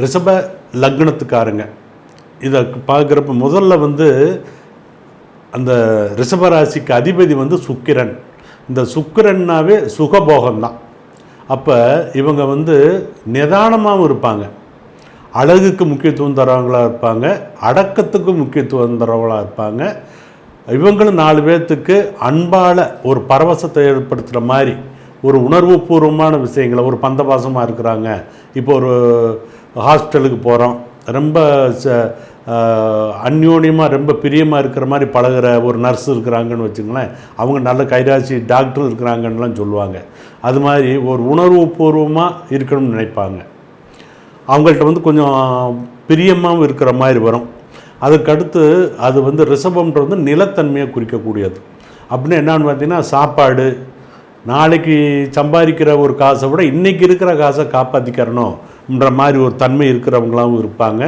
ரிஷப லக்னத்துக்காரங்க. இதை பார்க்குறப்ப முதல்ல வந்து அந்த ரிஷபராசிக்கு அதிபதி வந்து சுக்கிரன். இந்த சுக்கிரன்னாவே சுகபோகம்தான். அப்போ இவங்க வந்து நிதானமாகவும் இருப்பாங்க. அழகுக்கு முக்கியத்துவம் தரவங்களாக இருப்பாங்க. அடக்கத்துக்கு முக்கியத்துவம் தரவங்களாக இருப்பாங்க. இவங்களும் நாலு பேர்த்துக்கு அன்பால் ஒரு பரவசத்தை ஏற்படுத்துகிற மாதிரி ஒரு உணர்வுபூர்வமான விஷயங்களை ஒரு பந்தபாசமாக இருக்கிறாங்க. இப்போ ஒரு ஹாஸ்பிட்டலுக்கு போகிறோம் ரொம்ப ச அந்யோன்யமாக ரொம்ப பிரியமாக இருக்கிற மாதிரி பழகுற ஒரு நர்ஸ் இருக்கிறாங்கன்னு வச்சுங்களேன் அவங்க நல்ல கைராசி டாக்டர் இருக்கிறாங்கன்னுலாம் சொல்லுவாங்க. அது மாதிரி ஒரு உணர்வுபூர்வமாக இருக்கணும்னு நினைப்பாங்க. அவங்கள்ட்ட வந்து கொஞ்சம் பிரியமாகவும் இருக்கிற மாதிரி வரும். அதுக்கடுத்து அது வந்து ரிஷபம்ன்றது வந்து நிலத்தன்மையை குறிக்கக்கூடியது. அப்படின்னு என்னன்னு பார்த்தீங்கன்னா சாப்பாடு நாளைக்கு சம்பாதிக்கிற ஒரு காசை விட இன்றைக்கி இருக்கிற காசை காப்பாற்றிக்கிறணும்ன்ற மாதிரி ஒரு தன்மை இருக்கிறவங்களாகவும் இருப்பாங்க.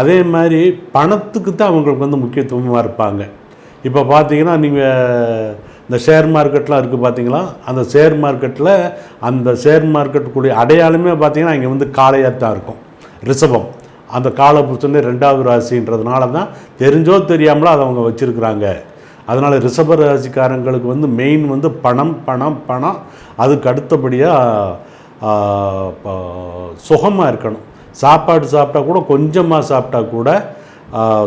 அதே மாதிரி பணத்துக்கு தான் அவங்களுக்கு வந்து முக்கியத்துவமாக இருப்பாங்க. இப்போ பார்த்தீங்கன்னா நீங்கள் இந்த ஷேர் மார்க்கெட்லாம் இருக்குது பார்த்தீங்களா? அந்த ஷேர் மார்க்கெட்டில் அந்த ஷேர் மார்க்கெட்டுக்குரிய அடையாளமே பார்த்தீங்கன்னா இங்கே வந்து காளையாக தான் இருக்கும். ரிஷபம். அந்த காலபுருஷனே ரெண்டாவது ராசின்றதுனால தான் தெரிஞ்சோ தெரியாமலோ அதை அவங்க வச்சுருக்குறாங்க. அதனால் ரிஷபராசிக்காரங்களுக்கு வந்து மெயின் வந்து பணம் பணம் பணம். அதுக்கு அடுத்தபடியாக சுகமாக இருக்கணும். சாப்பாடு சாப்பிட்டா கூட கொஞ்சமாக சாப்பிட்டா கூட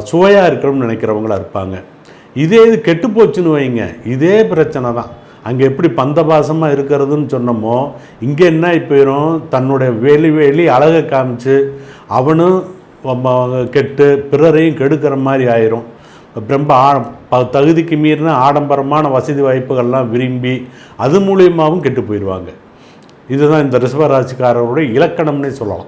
சுவையாக இருக்கணும்னு நினைக்கிறவங்களா இருப்பாங்க. இதே இது கெட்டு போச்சுன்னு வைங்க. இதே பிரச்சனை தான். அங்கே எப்படி பந்தபாசமாக இருக்கிறதுன்னு சொன்னோமோ இங்கே என்ன போயிடும் தன்னுடைய வேலி வேலி அழகை காமிச்சு அவனும் கெட்டு பிறரையும் கெடுக்கிற மாதிரி ஆயிரும். ரொம்ப ஆ ப- தகுதிக்கு மீறின ஆடம்பரமான வசதி வாய்ப்புகள்லாம் விரும்பி அது மூலியமாகவும் கெட்டு போயிடுவாங்க. இதுதான் இந்த ரிஷபராசிக்காரருடைய இலக்கணம்னே சொல்லலாம்.